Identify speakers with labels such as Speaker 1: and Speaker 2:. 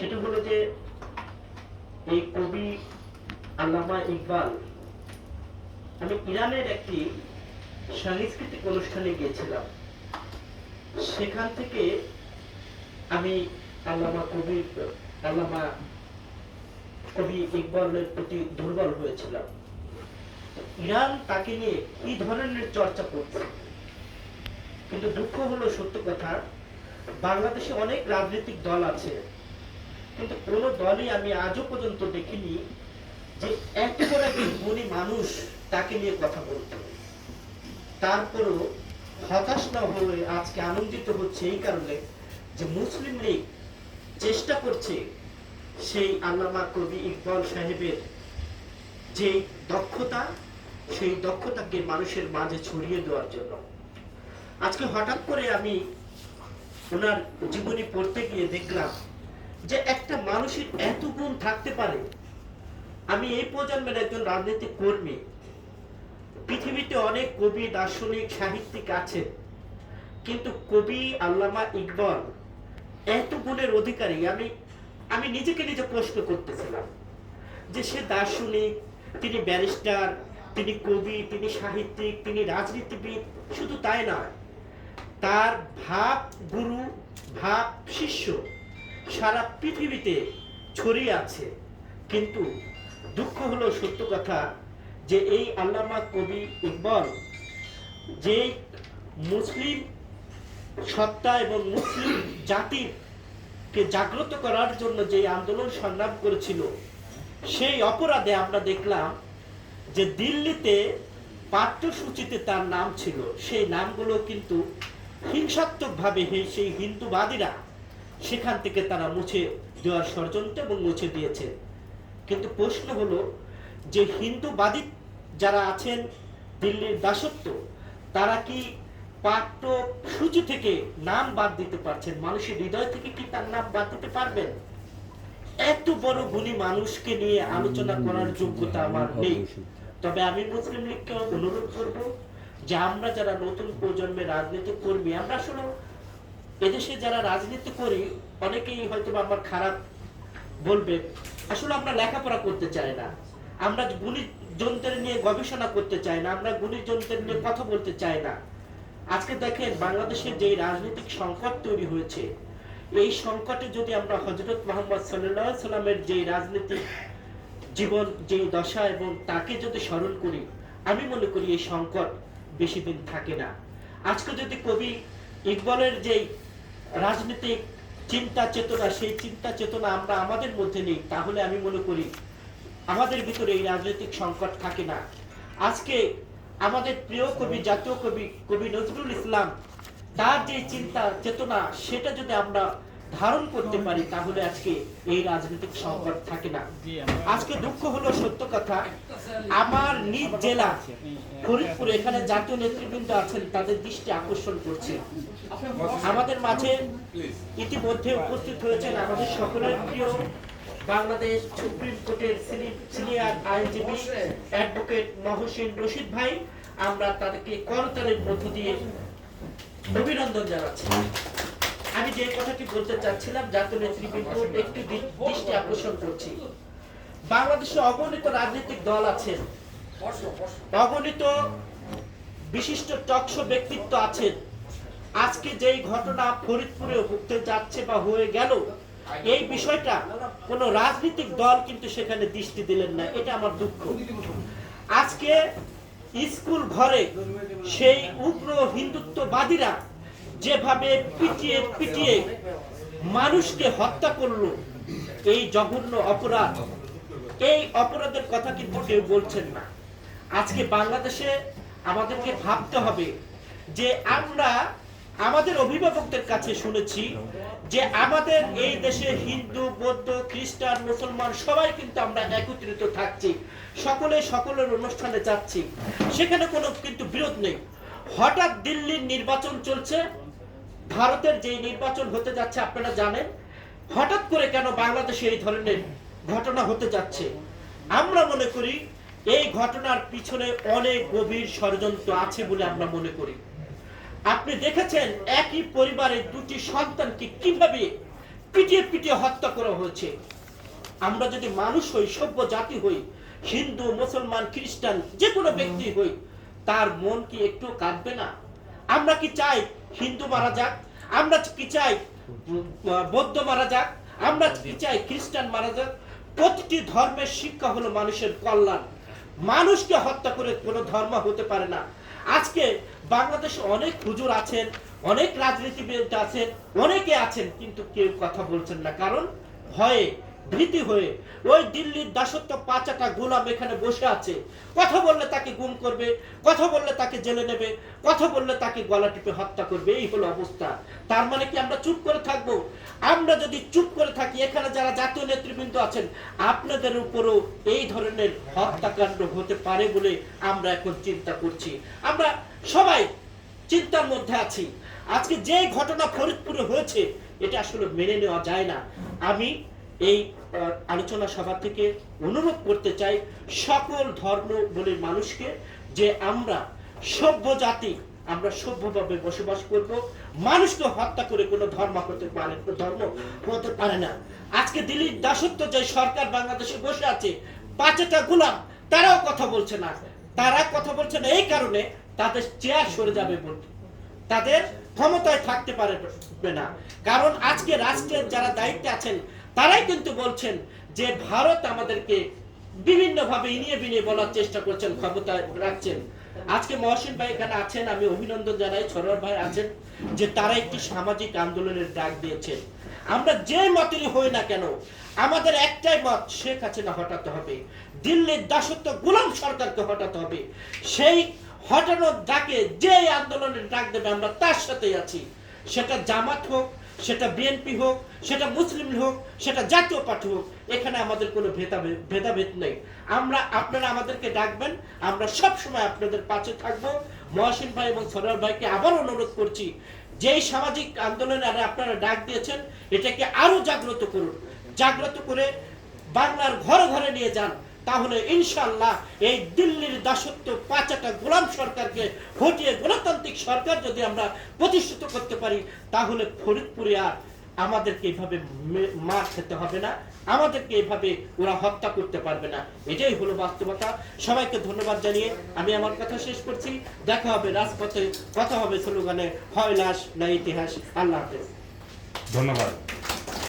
Speaker 1: সেটা হলো যে এই কবি আল্লামা ইকবাল, আমি ইরানের একটি সাংস্কৃতিক অনুষ্ঠানে গিয়েছিলাম। সেখান থেকে আমি আল্লামা কবি আল্লামা কবি ইকবালের প্রতি দুর্বল হয়েছিলাম। ইরান তাকে নিয়ে কি ধরনের চর্চা করছে? কিন্তু দুঃখ হলো সত্য কথা, বাংলাদেশে অনেক রাজনৈতিক দল আছে কিন্তু কোন দলই আমি আজও পর্যন্ত দেখিনি যে এত বড় গুণী মানুষ তাকে নিয়ে কথা বলতো। তারপরও হতাশ না হয়ে আজকে আনন্দিত হচ্ছে এই কারণে যে মুসলিম লীগ চেষ্টা করছে সেই আল্লামা কবি ইকবাল সাহেবের যে দক্ষতা, সেই দক্ষতাকে মানুষের মাঝে ছড়িয়ে দেওয়ার জন্য। আজকে হঠাৎ করে আমি ওনার জীবনী পড়তে গিয়ে দেখলাম যে একটা মানুষের এত গুণ থাকতে পারে। আমি এই প্রজন্মের একজন রাজনৈতিক কর্মী। পৃথিবীতে অনেক কবি, দার্শনিক, সাহিত্যিক আছে কিন্তু কবি আল্লামা ইকবাল এত গুণের অধিকারী। আমি আমি নিজেকে নিজে প্রশ্ন করতেছিলাম যে সে দার্শনিক, তিনি ব্যারিস্টার, তিনি কবি, তিনি সাহিত্যিক, তিনি রাজনীতিবিদ, শুধু তাই নয়, তার ভাব গুরু ভাব শিষ্য সারা পৃথিবীতে ছড়িয়ে আছে। কিন্তু দুঃখ হলো সত্য কথা যে এই আল্লামা কবি ইকবাল যে মুসলিম সত্তা এবং মুসলিম জাতিকে জাগ্রত করার জন্য যে আন্দোলন সংগ্রাম করেছিল, সেই অপরাধে আমরা দেখলাম যে দিল্লিতে পাঠ্যসূচিতে তার নাম ছিল। সেই নামগুলো কিন্তু হিংসাত্মকভাবে সেই হিন্দুবাদীরা সেখান থেকে তারা মুছে দেওয়ার ষড়যন্ত্র এবং মুছে দিয়েছে। কিন্তু প্রশ্ন হলো যে হিন্দুবাদী যারা আছেন দিল্লির দাসত্ব, তারা কি পাঠ্যসূচি থেকে নাম বাদ দিতে পারছেন? মানুষের হৃদয় থেকে কি তার নাম বাদ দিতে পারবেন? এত বড় গুণী মানুষকে নিয়ে আলোচনা করার যোগ্যতা আমার নেই। তবে আমি মুসলিম লীগকে অনুরোধ করব যে আমরা যারা নতুন প্রজন্মের রাজনীতি কর্মী আমরা আসলে এদেশে যারা রাজনীতি করি, অনেকেই হয়তো আমার খারাপ বলবে, আসলে আমরা লেখাপড়া করতে চাই না। আমরা গুণী যন্ত্রের নিয়ে গবেষণা করতে চাই না, আমরা গুণী যন্ত্রের নিয়ে কথা বলতে চাই না। আজকে দেখেন বাংলাদেশের যে রাজনৈতিক সংকট তৈরি হয়েছে, এই সংকটে যদি আমরা হজরত মোহাম্মদ সাল্লামের যে রাজনীতিক জীবন যে দশা এবং তাকে যদি স্মরণ করি, আমি মনে করি এই সংকট বেশি দিন থাকে না। আজকে যদি কবি ইকবালের যে রাজনৈতিক চিন্তা চেতনা, সেই চিন্তা চেতনা আমরা আমাদের মধ্যে নেই, তাহলে আমি মনে করি আমাদের ভিতরে এই রাজনৈতিক সংকট থাকে না। আজকে আমাদের প্রিয় কবি, জাতীয় কবি কবি নজরুল ইসলাম, তার যে চিন্তা চেতনা, সেটা যদি আমরা ধারণ করতে পারি, তাহলে আজকে এই রাজনৈতিক সংকট থাকে না। আজকে দুঃখ হলো সত্য কথা, আমার নিজ জেলা ফরিদপুরে এখানে জাতীয় নেতৃবৃন্দ আছেন, তাদের দৃষ্টি আকর্ষণ করছে। আমাদের মাঝে ইতিমধ্যে উপস্থিত হয়েছেন আমাদের সকলের প্রিয় বাংলাদেশ সুপ্রিম কোর্টের সিনিয়র আইনজীবী অ্যাডভোকেট মহসিন রশিদ ভাই। আমরা তাদেরকে করতালের মধ্য দিয়ে অভিনন্দন জানাচ্ছি। আমি যে কথাটি বলতে চাচ্ছিলাম জাতীয় নেতৃবৃন্দ একটি দৃষ্টি আকর্ষণ করছি। বাংলাদেশে অগণিত রাজনৈতিক দল আছেন। অগণিত বিশিষ্ট টকশো ব্যক্তিত্ব আছেন। আজকে যেই ঘটনা ফরিদপুরে হতে যাচ্ছে বা হয়ে গেল, এই বিষয়টা কোন রাজনৈতিক দল কিন্তু সেখানে দৃষ্টি দিলেন না। এটা আমার দুঃখ। আজকে স্কুল ঘরে সেই উগ্র হিন্দুত্ববাদীরা যেভাবে পিটিয়ে পিটিয়ে মানুষকে হত্যা করল, এই জঘন্য অপরাধ, এই অপরাধের কথা কিন্তু কেউ বলছেন না। আজকে বাংলাদেশে আমাদেরকে ভাবতে হবে যে আমরা আমাদের অভিভাবকদের কাছে শুনেছি যে আমাদের এই দেশে হিন্দু, বৌদ্ধ, খ্রিস্টান, মুসলমান সবাই কিন্তু আমরা একত্রিত থাকছি, সকলে সকলের অনুষ্ঠানে যাচ্ছি। সেখানে কোনো কিন্তু বিরোধ নেই। হঠাৎ দিল্লির নির্বাচন চলছে ভারতের যে নির্বাচন হতে যাচ্ছে, আপনারা জানেন? হঠাৎ করে কেন বাংলাদেশে এই ধরনের ঘটনা হতে যাচ্ছে? আমরা মনে করি এই ঘটনার পিছনে অনেক গভীর ষড়যন্ত্র আছে বলে আমরা মনে করি। আপনি দেখেছেন একই পরিবারের দুটি সন্তানকে কীভাবে পিটিয়ে পিটিয়ে হত্যা করা হয়েছে? আমরা যদি মানুষ হই, সভ্য জাতি হই, হিন্দু, মুসলমান, খ্রিস্টান যে কোনো ব্যক্তি হই, তার মন কি একটু কাঁদবে না? আমরা কি চাই হিন্দু মারা যাক, আমরা কি চাই বৌদ্ধ মারা যাক, আমরা কি চাই খ্রিস্টান মারা যাক, প্রতিটি ধর্মের শিক্ষা হলো মানুষের কল্যাণ। মানুষকে হত্যা করে কোনো ধর্ম হতে পারে না। আজকে বাংলাদেশে অনেক হুজুর আছেন, অনেক রাজনীতিবিদ আছেন, অনেকে আছেন, কিন্তু কেউ কথা বলছেন না। কারণ ভয়ে ভীতি হয়ে ওই দিল্লির দাসত্ব পাঁচাটা গোলাম এখানে বসে আছে। কথা বললে তাকে গুম করবে, কথা বললে তাকে জেলে নেবে, কথা বললে তাকে গলা টিপে হত্যা করবে, এই হলো অবস্থা। তার মানে কি আমরা চুপ করে থাকব? আমরা যদি চুপ করে থাকি, এখানে যারা জাতীয় নেতৃবৃন্দ আছেন, আপনাদের উপরও এই ধরনের হত্যাকাণ্ড হতে পারে বলে আমরা এখন চিন্তা করছি। আমরা সবাই চিন্তার মধ্যে আছি। আজকে যে ঘটনা ফরিদপুরে হয়েছে, এটা আসলে মেনে নেওয়া যায় না। আমি এই আলোচনা সভা থেকে অনুরোধ করতে চাই সকল ধর্ম বলে মানুষকে যে আমরা সভ্য জাতি, আমরা সভ্যভাবে বসবাস করব। মানুষকে হত্যা করে কোনো ধর্ম হতে পারে ধর্ম হতে পারে না। আজকে দিল্লির দাসত্ব যে সরকার বাংলাদেশে বসে আছে, পাঁচটা গোলাম, তারাও কথা বলছে না। তারা কথা বলছে না এই কারণে তাদের চেয়ার সরে যাবে বলতে। তাদের ক্ষমতায় থাকতে পারবে না। কারণ আজকে রাষ্ট্রের যারা দায়িত্বে আছেন তারাই কিন্তু বলছেন যে ভারত আমাদেরকে বিভিন্ন ভাবে ইনিয়ে বিনিয়ে বলার চেষ্টা করছেন ক্ষমতায় রাখছেন। আজকে মহসিন ভাই এখানে আছেন, আমি অভিনন্দন জানাই, সরোয়ার ভাই আছেন, যে তারা একটি সামাজিক আন্দোলনের ডাক দিয়েছেন। আমরা যে মতেরই হই না কেন, আমাদের একটাই মত, শেখ হাসিনা হটাতে হবে। দিল্লির দাসত্ব গোলাম সরকারকে হটাতে হবে। সেই হটানোর ডাকে যে আন্দোলনের ডাক দেবে, আমরা তার সাথেই আছি। সেটা জামাত হোক সেটা বিএনপি হোক, সেটা মুসলিম হোক, সেটা জাতীয় পার্টি হোক, এখানে আমাদের কোনো ভেদাভেদ ভেদাভেদ নেই। আমরা, আপনারা আমাদেরকে ডাকবেন, আমরা সব সময় আপনাদের পাশে থাকব। মহসিন ভাই এবং সরার ভাইকে আবার অনুরোধ করছি, যেই সামাজিক আন্দোলনে আপনারা ডাক দিয়েছেন, এটাকে আরও জাগ্রত করুন। জাগ্রত করে বাংলার ঘরে ঘরে নিয়ে যান। তাহলে ইনশাল্লাহ এই দিল্লির দাসত্ব পাঁচাটা গোলাম সরকারকে হটিয়ে গণতান্ত্রিক সরকার যদি আমরা প্রতিষ্ঠিত করতে পারি, তাহলে ফরিদপুরে আর আমাদেরকে এইভাবে মার খেতে হবে না। আমাদেরকে এইভাবে ওরা হত্যা করতে পারবে না। এটাই হলো বাস্তবতা। সবাইকে ধন্যবাদ জানিয়ে আমি আমার কথা শেষ করছি। দেখা হবে রাজপথে, কথা হবে স্লোগানে, হয় লাশ না ইতিহাস। আল্লাহ হাফেজ।
Speaker 2: ধন্যবাদ।